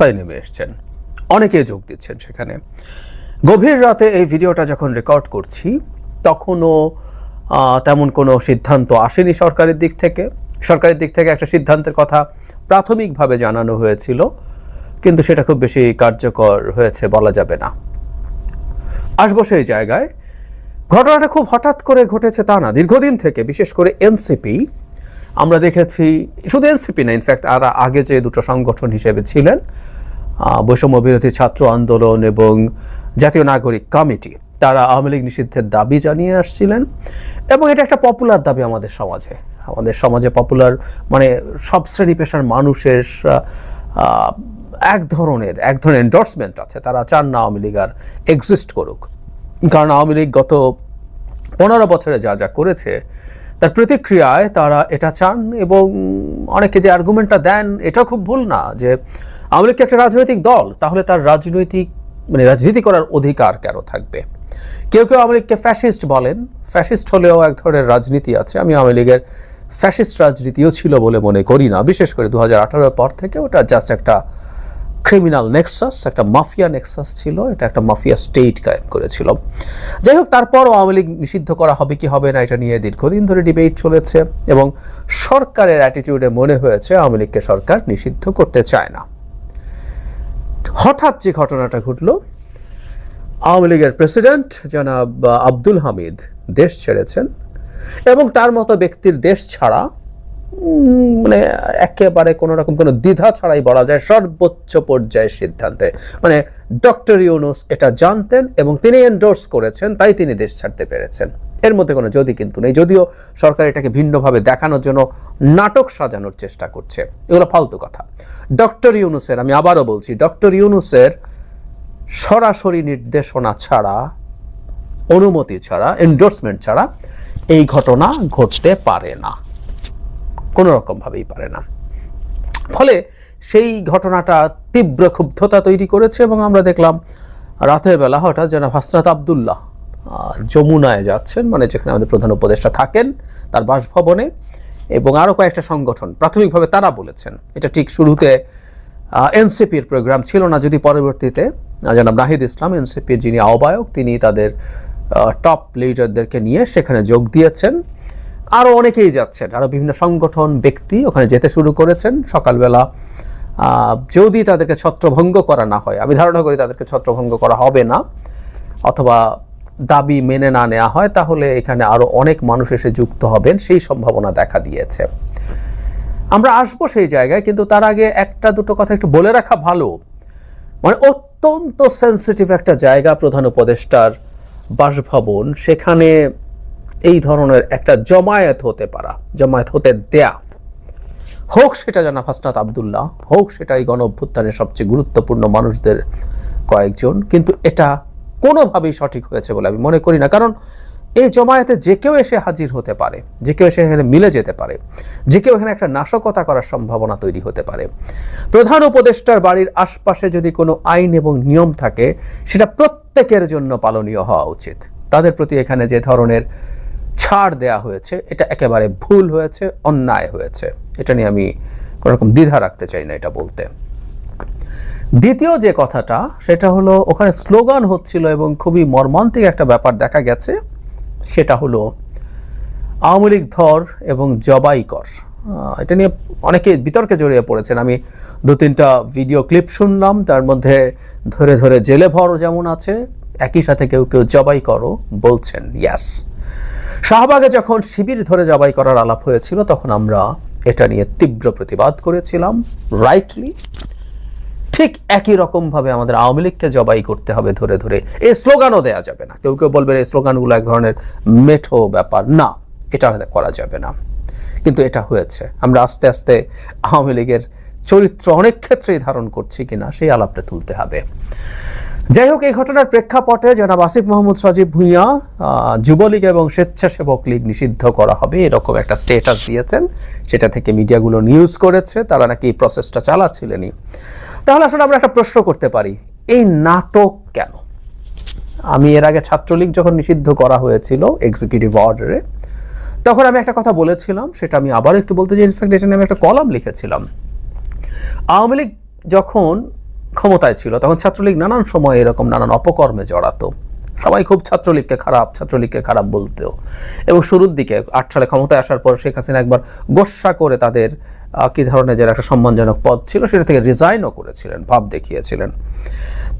তাই নেমে এসছেন। অনেকে যোগ দিচ্ছেন সেখানে। গভীর রাতে এই ভিডিওটা যখন রেকর্ড করছি, তখনও তেমন কোনো সিদ্ধান্ত আসেনি সরকারের দিক থেকে। সরকারের দিক থেকে একটা সিদ্ধান্তের কথা প্রাথমিকভাবে জানানো হয়েছিল, কিন্তু সেটা খুব বেশি কার্যকর হয়েছে বলা যাবে না। আসব সেই জায়গায়। ঘটনাটা খুব হঠাৎ করে ঘটেছে তা না। দীর্ঘদিন থেকে, বিশেষ করে এনসিপি আমরা দেখেছি শুধু এনসিপি না ইনফ্যাক্ট আর আগে যে দুটো সংগঠন হিসেবে ছিলেন বৈষম্য বিরোধী ছাত্র আন্দোলন এবং জাতীয় নাগরিক কমিটি, তারা আওয়ামী লীগ নিষিদ্ধের দাবি জানিয়ে আসছিলেন। এবং এটা একটা পপুলার দাবি আমাদের সমাজে। আমাদের সমাজে পপুলার মানে সব শ্রেণি পেশার মানুষের এক ধরনের এক ধরনের এন্ডোর্সমেন্ট আছে। তারা চান না আওয়ামী লীগ আর এক্সিস্ট করুক। কারণ আওয়ামী লীগ গত পনেরো বছরে যা যা করেছে তার প্রতিক্রিয়ায় তারা এটা চান এবং অনেকে যে আর্গুমেন্টটা দেন এটা খুব ভুল না যে আওয়ামী লীগ একটা রাজনৈতিক দল? তাহলে তার রাজনৈতিক মানে রাজনীতি করার অধিকার কেন থাকবে? কেউ কেউ আওয়ামী লীগকে ফ্যাসিস্ট বলেন। ফ্যাসিস্ট হলেও এক ধরনের রাজনীতি আছে। আমি আওয়ামী লীগের ফ্যাসিস্ট রাজনীতিও ছিল বলে মনে করি না। বিশেষ করে দু হাজার পর থেকে ওটা জাস্ট একটা ক্রিমিনাল নেক্সাস একটা মাফিয়া নেক্সাস ছিল, এটা একটা মাফিয়া স্টেট কায়েম করেছিল। যাই হোক তারপরও আওয়ামী লীগ নিষিদ্ধ করা হবে, কি হবে না, এটা নিয়ে দীর্ঘদিন ধরে ডিবেট চলেছে এবং সরকারের অ্যাটিটিউডে মনে হয়েছে আওয়ামী লীগকে সরকার নিষিদ্ধ করতে চায় না। হঠাৎ যে ঘটনাটা ঘটল, আওয়ামী লীগের প্রেসিডেন্ট জনাব আব্দুল হামিদ দেশ ছেড়েছেন এবং তার মতো ব্যক্তির দেশ ছাড়া মানে একেবারে কোনো রকম কোনো দ্বিধা ছাড়াই বলা যায় সর্বোচ্চ পর্যায়ের সিদ্ধান্তে। মানে ডক্টর ইউনুস এটা জানতেন এবং তিনি এন্ডোর্স করেছেন, তাই তিনি দেশ ছাড়তে পেরেছেন। এর মধ্যে কোনো যদি কিন্তু নেই। যদিও সরকার এটাকে ভিন্নভাবে দেখানোর জন্য নাটক সাজানোর চেষ্টা করছে। এগুলো ফালতু কথা। ডক্টর ইউনুসের, আমি আবারও বলছি, ডক্টর ইউনুসের সরাসরি নির্দেশনা ছাড়া, অনুমতি ছাড়া এন্ডোর্সমেন্ট ছাড়া এই ঘটনা ঘটতে পারে না। কোনো রকমভাবেই পারে না। ফলে সেই ঘটনাটা তীব্র ক্ষুব্ধতা তৈরি করেছে এবং আমরা দেখলাম রাতের বেলা হঠাৎ যেন হাসনাত আবদুল্লাহ যমুনায় যাচ্ছেন মানে যেখানে আমাদের প্রধান উপদেষ্টা থাকেন তার বাসভবনে এবং আরও কয়েকটা সংগঠন প্রাথমিকভাবে তারা বলেছেন। এটা ঠিক শুরুতে এনসিপির প্রোগ্রাম ছিল না, যদি পরবর্তীতে জনাব নাহিদ ইসলাম, এনসিপির যিনি আহ্বায়ক, তিনি তাদের টপ লিডারদেরকে নিয়ে সেখানে যোগ দিয়েছেন। আরও অনেকেই যাচ্ছেন আরও বিভিন্ন সংগঠন, ব্যক্তি ওখানে যেতে শুরু করেছেন। সকালবেলা যদি তাদেরকে ছত্রভঙ্গ করা না হয়, আমি ধারণা করি তাদেরকে ছত্রভঙ্গ করা হবে না, অথবা দাবি মেনে না নেওয়া হয়, তাহলে এখানে আরও অনেক মানুষ এসে যুক্ত হবেন, সেই সম্ভাবনা দেখা দিয়েছে। আমরা আসব সেই জায়গায়, কিন্তু তার আগে একটা দুটো কথা একটু বলে রাখা ভালো। মানে অত্যন্ত সেন্সিটিভ একটা জায়গা প্রধান উপদেষ্টার বাসভবন, সেখানে এই ধরনের একটা জমায়েত হতে পারা, জমায়েত হতে দেয়া। হোক সেটা জানা ফাসনাত আবদুল্লাহ, হোক সেটা এই গণ অভ্যুত্থানের সবচেয়ে গুরুত্বপূর্ণ মানুষদের কয়েকজন, কিন্তু এটা কোনোভাবেই সঠিক হয়েছে বলে আমি মনে করি না। কারণ এই জমায়েতে যে কেউ এসে হাজির হতে পারে, যে কেউ এসে এখানে মিলে যেতে পারে, যে কেউ এখানে একটা নাশকতা করার সম্ভাবনা তৈরি হতে পারে। প্রধান উপদেষ্টার বাড়ির আশপাশে যদি কোনো আইন এবং নিয়ম থাকে, সেটা প্রত্যেকের জন্য পালনীয় হওয়া উচিত। তাদের প্রতি এখানে যে ধরনের ছাড় দেয়া হয়েছে, এটা একেবারে ভুল হয়েছে, অন্যায় হয়েছে। এটা নিয়ে আমি কোনো রকম দ্বিধা রাখতে চাই না এটা বলতে। দ্বিতীয় যে কথাটা, সেটা হলো ওখানে স্লোগান হচ্ছিল এবং খুবই মর্মান্তিক একটা ব্যাপার দেখা গেছে, সেটা হলো আওয়ামী লীগ ধর এবং জবাই কর। এটা নিয়ে অনেকে বিতর্কে জড়িয়ে পড়েছেন। আমি দু তিনটা ভিডিও ক্লিপ শুনলাম, তার মধ্যে ধরে ধরে জেলে ভর যেমন আছে, একই সাথে কেউ কেউ জবাই করো বলছেন ইয়াস শাহবাগে যখন শিবির ধরে জবাই করার আলাপ হয়েছিল, তখন আমরা এটা নিয়ে তীব্র প্রতিবাদ করেছিলাম। রাইটলি ঠিক একই রকমভাবে আমাদের আওয়ামী লীগকে জবাই করতে হবে ধরে ধরে। এই স্লোগানও দেয়া যাবে না। কেউ কেউ বলবেন এই স্লোগানগুলো এক ধরনের মেঠো ব্যাপার। না, এটা করা যাবে না। কিন্তু এটা হয়েছে। আমরা আস্তে আস্তে আওয়ামী লীগের চরিত্র অনেক ক্ষেত্রেই ধারণ করছি কিনা, সেই আলাপটা তুলতে হবে। যাই হোক এই ঘটনার প্রেক্ষাপটে জনাব আসিফ মোহাম্মদ সজীব ভুঁইয়া যুবলীগ এবং স্বেচ্ছাসেবক লীগ নিষিদ্ধ করা হবে। এরকম একটা স্টেটাস দিয়েছেন, সেটা থেকে মিডিয়াগুলো নিউজ করেছে, তারা নাকি এই প্রসেসটা চালাচ্ছিলেনই। তাহলে আসলে আমরা একটা প্রশ্ন করতে পারি, এই নাটক কেন? আমি এর আগে ছাত্রলীগ যখন নিষিদ্ধ করা হয়েছিল এক্সিকিউটিভ অর্ডারে তখন আমি একটা কথা বলেছিলাম, সেটা আমি আবার একটু বলতে চাই ইনফ্যাক্ট আমি একটা কলাম লিখেছিলাম। আওয়ামী লীগ যখন ক্ষমতায় ছিল, তখন ছাত্রলীগ নানান সময় এরকম নানান অপকর্মে জড়াতো। সবাই খুব ছাত্রলীগকে খারাপ ছাত্রলীগকে খারাপ বলতেও। এবং শুরুর দিকে আট সালে ক্ষমতায় আসার পর শেখ হাসিনা একবার গোসা করে তাদের কি ধরনের যে একটা সম্মানজনক পদ ছিল, সেটা থেকে রিজাইনও করেছিলেন, ভাব দেখিয়েছিলেন।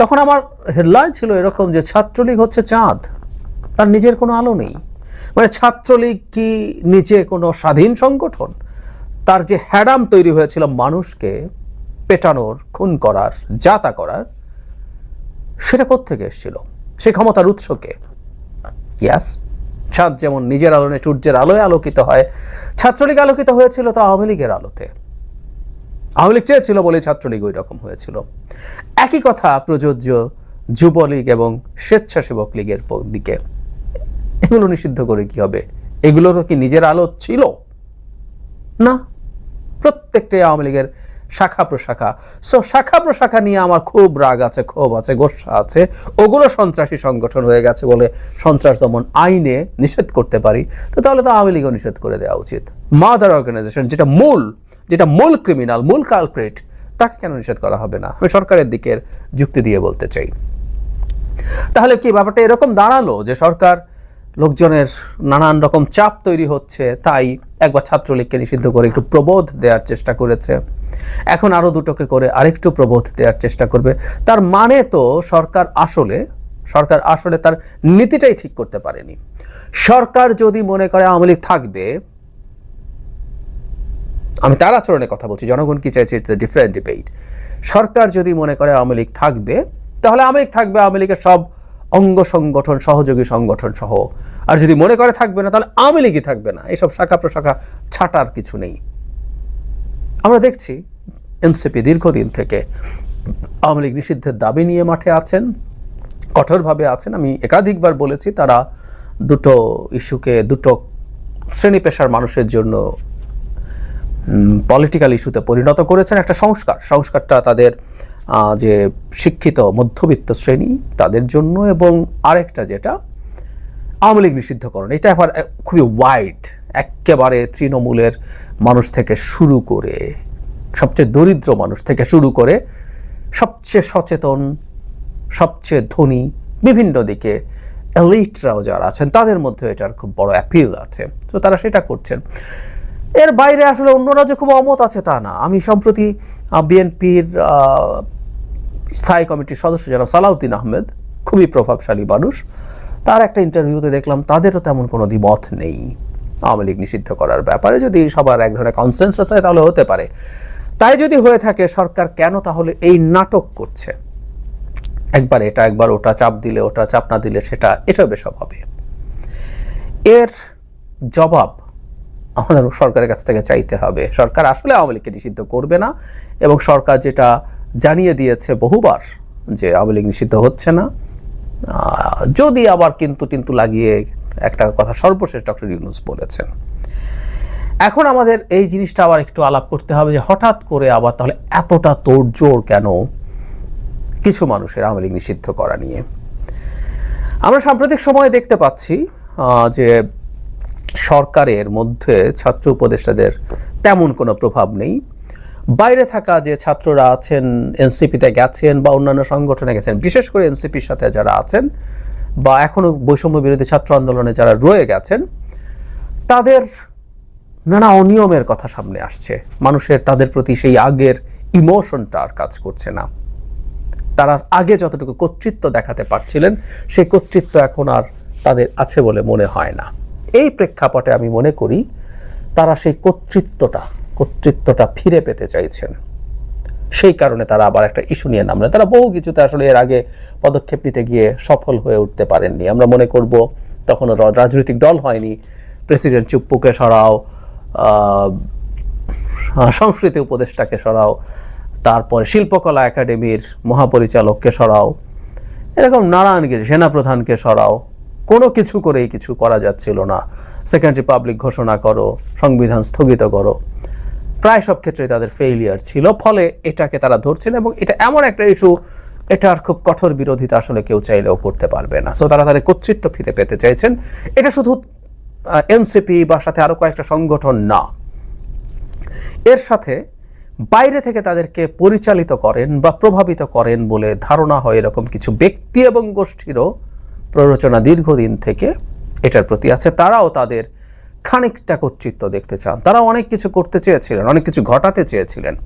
তখন আমার হেডলাইন ছিল এরকম যে ছাত্রলীগ হচ্ছে চাঁদ, তার নিজের কোনো আলো নেই। মানে ছাত্রলীগ কি নিজে কোনো স্বাধীন সংগঠন? তার যে হ্যাডাম তৈরি হয়েছিল মানুষকে পেটানোর, খুন করার, যাতা করার, সেটা কোত্থেকে এসেছিল? সেই ক্ষমতার উৎসকে ইয়াস চাঁদ যেমন নিজের আলোনে সূর্যের আলোয় আলোকিত হয়, ছাত্রলীগ আলোকিত হয়েছিল তো আওয়ামী লীগের আলোতে। আওয়ামী লীগ চেয়েছিল বলে ছাত্রলীগ ওই রকম হয়েছিল। একই কথা প্রযোজ্য যুবলীগ এবং স্বেচ্ছাসেবক লীগের দিকে। এগুলো নিষিদ্ধ করে কি হবে? এগুলোরও কি নিজের আলো ছিল? না। প্রত্যেকটাই আওয়ামী লীগের শাখা প্রশাখা। সো শাখা প্রশাখা নিয়ে আমার খুব রাগ আছে, ক্ষোভ আছে, গোসা আছে। ওগুলো সন্ত্রাসী সংগঠন হয়ে গেছে বলে সন্ত্রাস দমন আইনে নিষেধ করতে পারি। তো তাহলে তো আওয়ামী লীগও নিষেধ করে দেওয়া উচিত। মাদার অর্গানাইজেশন যেটা মূল যেটা মূল ক্রিমিনাল মূল কালপ্রেট তাকে কেন নিষেধ করা হবে না? আমি সরকারের দিকের যুক্তি দিয়ে বলতে চাই। তাহলে কি ব্যাপারটা এরকম দাঁড়াল যে সরকার লোকজনের নানান রকম চাপ তৈরি হচ্ছে, তাই একবার ছাত্রলীগকে নিষিদ্ধ করে একটু প্রবোধ দেওয়ার চেষ্টা করেছে। এখন আরও দুটোকে করে আরেকটু প্রবোধ দেওয়ার চেষ্টা করবে। তার মানে তো সরকার আসলে সরকার আসলে তার নীতিটাই ঠিক করতে পারেনি। সরকার যদি মনে করে আওয়ামী লীগ থাকবে, আমি তার আচরণের কথা বলছি, জনগণ কি চাইছে ইটস ডিফারেন্ট ডিবেট সরকার যদি মনে করে আওয়ামী লীগ থাকবে, তাহলে আওয়ামী লীগ থাকবে, আওয়ামী লীগের সব অঙ্গ সংগঠন, সহযোগী সংগঠন সহ। আর যদি মনে করে থাকবে না, তাহলে আওয়ামী লীগই থাকবে না। এসব শাখা প্রশাখা ছাটার কিছু নেই। আমরা দেখছি এনসিপি দীর্ঘদিন থেকে আওয়ামী লীগ নিষিদ্ধের দাবি নিয়ে মাঠে আছেন, কঠোরভাবে আছেন। আমি একাধিকবার বলেছি, তারা দুটো ইস্যুকে, দুটো শ্রেণি পেশার মানুষের জন্য পলিটিক্যাল ইস্যুতে পরিণত করেছেন একটা সংস্কার। সংস্কারটা তাদের যে শিক্ষিত মধ্যবিত্ত শ্রেণি, তাদের জন্য এবং আরেকটা যেটা, আওয়ামী লীগ নিষিদ্ধকরণ। এটা আবার খুবই ওয়াইড একেবারে তৃণমূলের মানুষ থেকে শুরু করে, সবচেয়ে দরিদ্র মানুষ থেকে শুরু করে, সবচেয়ে সচেতন, সবচেয়ে ধনী, বিভিন্ন দিকে এলিটরাও যারা আছেন, তাদের মধ্যে এটার খুব বড় অ্যাপিল আছে। তো তারা সেটা করছেন। এর বাইরে আসলে অন্যরা যে খুব অমত আছে তা না। আমি সম্প্রতি বিএনপির স্থায়ী কমিটির সদস্য যারা সালাউদ্দিন আহমেদ, খুবই প্রভাবশালী মানুষ, তার একটা ইন্টারভিউতে দেখলাম তাদেরও তেমন কোনো দ্বিমত নেই। আওয়ামী লীগ নিষিদ্ধ করার ব্যাপারে যদি সবার এক ধরনের কনসেন্সাস হয় তাহলে হতে পারে। তাই যদি হয়ে থাকে, সরকার কেন তাহলে এই নাটক করছে? একবার এটা, একবার ওটা চাপ দিলে, ওটা চাপ না দিলে সেটা এসব এসব হবে। এর জবাব আমাদের সরকারের কাছ থেকে চাইতে হবে। সরকার আসলে আওয়ামী লীগকে নিষিদ্ধ করবে না এবং সরকার যেটা জানিয়ে দিয়েছে বহুবার যে আওয়ামী লীগ নিষিদ্ধ হচ্ছে না যদি আবার কিন্তু কিন্তু লাগিয়ে একটা কথা সর্বশেষ ডক্টর ইউনুস বলেছেন। এখন আমাদের এই জিনিসটা আবার একটু আলাপ করতে হবে যে হঠাৎ করে আবার তাহলে এতটা তোড়জোড় কেন কিছু মানুষের আওয়ামী লীগ নিষিদ্ধ করা নিয়ে? আমরা সাম্প্রতিক সময়ে দেখতে পাচ্ছি যে সরকারের মধ্যে ছাত্র উপদেষ্টাদের তেমন কোনো প্রভাব নেই। বাইরে থাকা যে ছাত্ররা আছেন, এনসিপিতে গেছেন বা অন্যান্য সংগঠনে গেছেন, বিশেষ করে এনসিপির সাথে যারা আছেন বা এখনও বৈষম্য বিরোধী ছাত্র আন্দোলনে যারা রয়ে গেছেন, তাদের নানা অনিয়মের কথা সামনে আসছে। মানুষের, তাদের প্রতি সেই আগের ইমোশনটা আর কাজ করছে না। তারা আগে যতটুকু কর্তৃত্ব দেখাতে পারছিলেন, সেই কর্তৃত্ব এখন আর তাদের আছে বলে মনে হয় না। এই প্রেক্ষাপটে আমি মনে করি তারা সেই কর্তৃত্বটা কর্তৃত্বটা ফিরে পেতে চাইছেন। সেই কারণে তারা আবার একটা ইস্যু নিয়ে নামলেন। তারা বহু কিছুতে আসলে এর আগে পদক্ষেপ নিতে গিয়ে সফল হয়ে উঠতে পারেননি। আমরা মনে করব তখনও র- রাজনৈতিক দল হয়নি। প্রেসিডেন্ট চুপ্পুকে সরাও সংস্কৃতি উপদেষ্টাকে সরাও, তারপরে শিল্পকলা একাডেমির মহাপরিচালককে সরাও, এরকম কিছু সেনাপ্রধানকে সরাও কোনো কিছু করেই কিছু করা যাচ্ছিল না। সেকেন্ড রিপাবলিক ঘোষণা করো, সংবিধান স্থগিত করো। প্রায় সব ক্ষেত্রে তাদের ফেইলিয়ার ছিল, ফলে এটাকে তারা ধরছেন এবং এটা এমন একটা ইস্যু এটার খুব কঠোর বিরোধিতা আসলে কেউ চাইলেও করতে পারবে না। সো তারা তাদের কর্তৃত্ব ফিরে পেতে চাইছেন। এটা শুধু এনসিপি বা সাথে আরও কয়েকটা সংগঠন না। এর সাথে বাইরে থেকে তাদেরকে পরিচালিত করেন বা প্রভাবিত করেন বলে ধারণা হয় এরকম কিছু ব্যক্তি এবং গোষ্ঠীরও। প্ররোচনা দীর্ঘদিন থেকে এটার প্রতি আছে। তারাও তাদের খানিকটা কর্তৃত্ব দেখতে চান। তারা অনেক কিছু করতে চেয়েছিলেন, অনেক কিছু ঘটাতে চেয়েছিলেন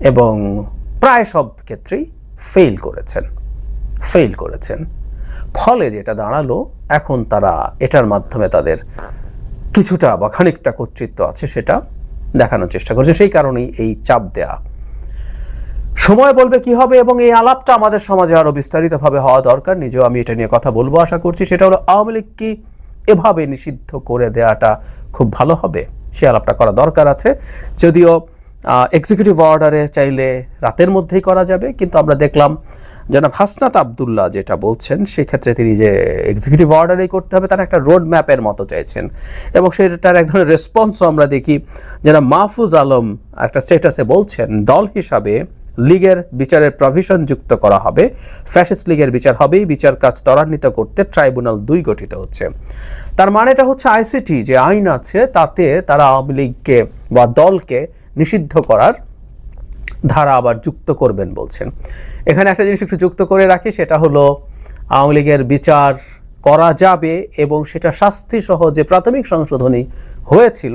এবং প্রায় সব ক্ষেত্রেই ফেল করেছেন। ফেল করেছেন। ফলে যেটা দাঁড়াল, এখন তারা এটার মাধ্যমে তাদের কিছুটা বা খানিকটা কর্তৃত্ব আছে, সেটা দেখানোর চেষ্টা করছে। সেই কারণেই এই চাপ দেয়া সময় বলবে কি হবে এবং এই আলাপটা আমাদের সমাজে আরও বিস্তারিতভাবে হওয়া দরকার। নিজেও আমি এটা নিয়ে কথা বলব, আশা করছি সেটা হলো আওয়ামী লীগ কি এভাবে নিষিদ্ধ করে দেওয়াটা খুব ভালো হবে, সে আলাপটা করা দরকার আছে। যদিও এক্সিকিউটিভ অর্ডারে চাইলে রাতের মধ্যেই করা যাবে, কিন্তু আমরা দেখলাম জনাব হাসনাত আবদুল্লাহ যেটা বলছেন, সেক্ষেত্রে তিনি যে এক্সিকিউটিভ অর্ডারেই করতে হবে, তার একটা রোড ম্যাপের মতো চাইছেন। এবং সেটার এক ধরনের রেসপন্সও আমরা দেখি। যারা মাহফুজ আলম একটা স্টেটাসে বলছেন, দল হিসাবে লীগের বিচারের প্রভিশন যুক্ত করা হবে। ফ্যাসিস্ট লীগের বিচার হবেই, বিচার কাজ ত্বরান্বিত করতে ট্রাইব্যুনাল দুই গঠিত হচ্ছে। তার মানেটা হচ্ছে আইসিটি যে আইন আছে তাতে তারা আওয়ামী লীগকে বা দলকে নিষিদ্ধ করার ধারা আবার যুক্ত করবেন বলছেন। এখানে একটা জিনিস একটু যুক্ত করে রাখি, সেটা হলো আওয়ামী লীগের বিচার করা যাবে এবং সেটা শাস্তি সহ যে প্রাথমিক সংশোধনী হয়েছিল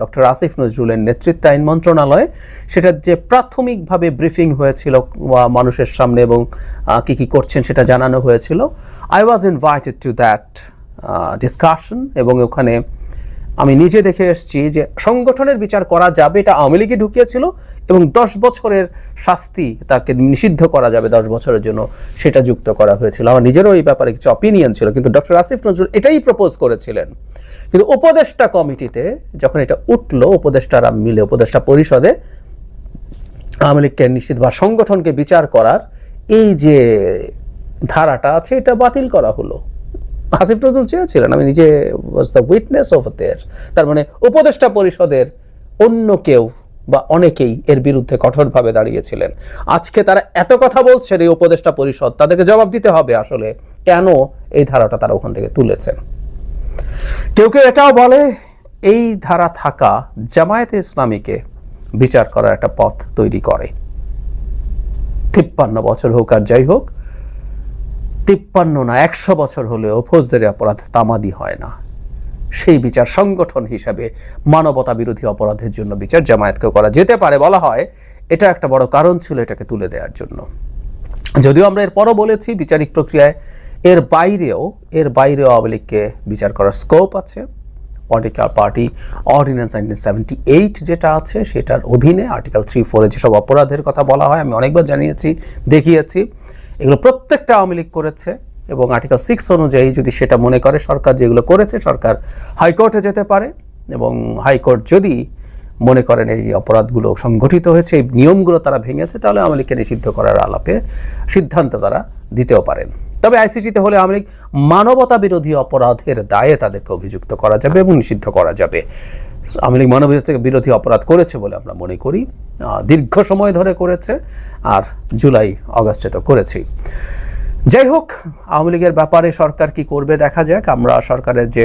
ডক্টর আসিফ নজরুলের নেতৃত্বে আইন মন্ত্রণালয়ে সেটা যে প্রাথমিকভাবে ব্রিফিং হয়েছিল মানুষের সামনে এবং কী কি করছেন সেটা জানানো হয়েছিল। I was invited to that discussion এবং ওখানে আমি নিজে দেখে এসেছি যে সংগঠনের বিচার করা যাবে, এটা আওয়ামী লীগে ঢুকিয়েছিল এবং দশ বছরের শাস্তি তাকে নিষিদ্ধ করা যাবে দশ বছরের জন্য, সেটা যুক্ত করা হয়েছিল। আমার নিজেরও এই ব্যাপারে কিছু অপিনিয়ন ছিল, কিন্তু ডক্টর আসিফ নজরুল এটাই প্রপোজ করেছিলেন। কিন্তু উপদেষ্টা কমিটিতে যখন এটা উঠল, উপদেষ্টারা মিলে, উপদেষ্টা পরিষদে আওয়ামী লীগকে নিষিদ্ধ বা সংগঠনকে বিচার করার এই যে ধারাটা আছে, এটা বাতিল করা হলো। হাসিফ নজরুল চেয়েছিলেন, আমি নিজে was the witness of there তার মানে উপদেষ্টা পরিষদের অন্য কেউ বা অনেকেই এর বিরুদ্ধে কঠোরভাবে দাঁড়িয়েছিলেন। আজকে তারা এত কথা বলছেন এই উপদেষ্টা পরিষদ, তাদেরকে জবাব দিতে হবে আসলে, কেন এই ধারাটা তারা ওখান থেকে তুলেছেন? কেউ কেউ এটাও বলে, এই ধারা থাকা জামায়াতে ইসলামীকে বিচার করার একটা পথ তৈরি করে। তিপ্পান্ন বছর হোক আর যাই হোক তিপ্পান্ন না, একশো বছর হলেও ফৌজদারি অপরাধ তামাদি হয় না। সেই বিচার সংগঠন হিসাবে মানবতা বিরোধী অপরাধের জন্য বিচার জামায়াতকে করা যেতে পারে বলা হয়। এটা একটা বড় কারণ ছিল এটাকে তুলে দেওয়ার জন্য। যদিও আমরা এরপরও বলেছি বিচারিক প্রক্রিয়ায় এর বাইরেও এর বাইরেও আওয়ামী লীগকে বিচার করার স্কোপ আছে। Political party ordinance nineteen seventy eight যেটা আছে, সেটার অধীনে আর্টিকেল থ্রি ফোরে যেসব অপরাধের কথা বলা হয়, আমি অনেকবার জানিয়েছি, দেখিয়েছি, এগুলো প্রত্যেকটা আওয়ামী লীগ করেছে এবং আর্টিকেল সিক্স অনুযায়ী যদি সেটা মনে করে সরকার, যেগুলো করেছে সরকার হাইকোর্টে যেতে পারে এবং হাইকোর্ট যদি মনে করেন এই অপরাধগুলো সংগঠিত হয়েছে, এই নিয়মগুলো তারা ভেঙেছে, তাহলে আওয়ামী লীগকে নিষিদ্ধ করার আলাপে সিদ্ধান্ত তারা দিতেও পারেন। তবে আইসিসিতে হলে আওয়ামী লীগ মানবতা বিরোধী অপরাধের দায়ে তাদেরকে অভিযুক্ত করা যাবে এবং নিষিদ্ধ করা যাবে। আওয়ামী লীগ মানবতা বিরোধী অপরাধ করেছে বলে আমরা মনে করি। দীর্ঘ সময় ধরে করেছে আর জুলাই অগাস্টে তো করেছি যাই হোক, আওয়ামী লীগের ব্যাপারে সরকার কি করবে দেখা যাক। আমরা সরকারের যে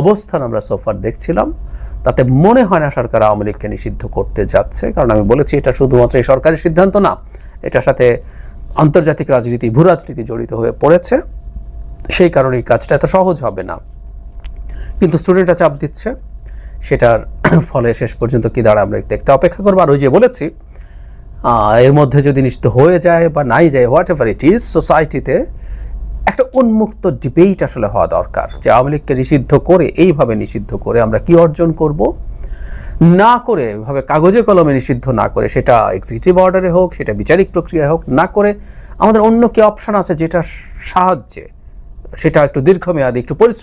অবস্থান আমরা সোফার দেখছিলাম, তাতে মনে হয় না সরকার আওয়ামী লীগকে নিষিদ্ধ করতে যাচ্ছে। কারণ আমি বলেছি, এটা শুধুমাত্র এই সরকারের সিদ্ধান্ত না, এটার সাথে আন্তর্জাতিক রাজনীতি, ভূ রাজনীতি জড়িত হয়ে পড়েছে। সেই কারণে এই কাজটা এত সহজ হবে না। কিন্তু স্টুডেন্টরা চাপ দিচ্ছে। সেটার ফলে শেষ পর্যন্ত কি দাঁড়া আমরা দেখতে অপেক্ষা করব। আর ওই যে বলেছি এর মধ্যে যদি নিষিদ্ধ হয়ে যায় বা নাই যায় হোয়াট এভার ইট ইজ সোসাইটিতে একটা উন্মুক্ত ডিবেট আসলে হওয়া দরকার। যে আওয়ামী লীগকে নিষিদ্ধ করে, এইভাবে নিষিদ্ধ করে আমরা কি অর্জন করব? না করে ভাবে কাগজে কলমে নিষিদ্ধ না করে, সেটা এক্সিকিউটিভ অর্ডারে হোক, সেটা বিচারিক প্রক্রিয়ায় হোক, না করে আমাদের অন্য কি অপশন আছে যেটা সাহায্যে, সেটা একটু দীর্ঘমেয়াদী, একটু পরিশ্রম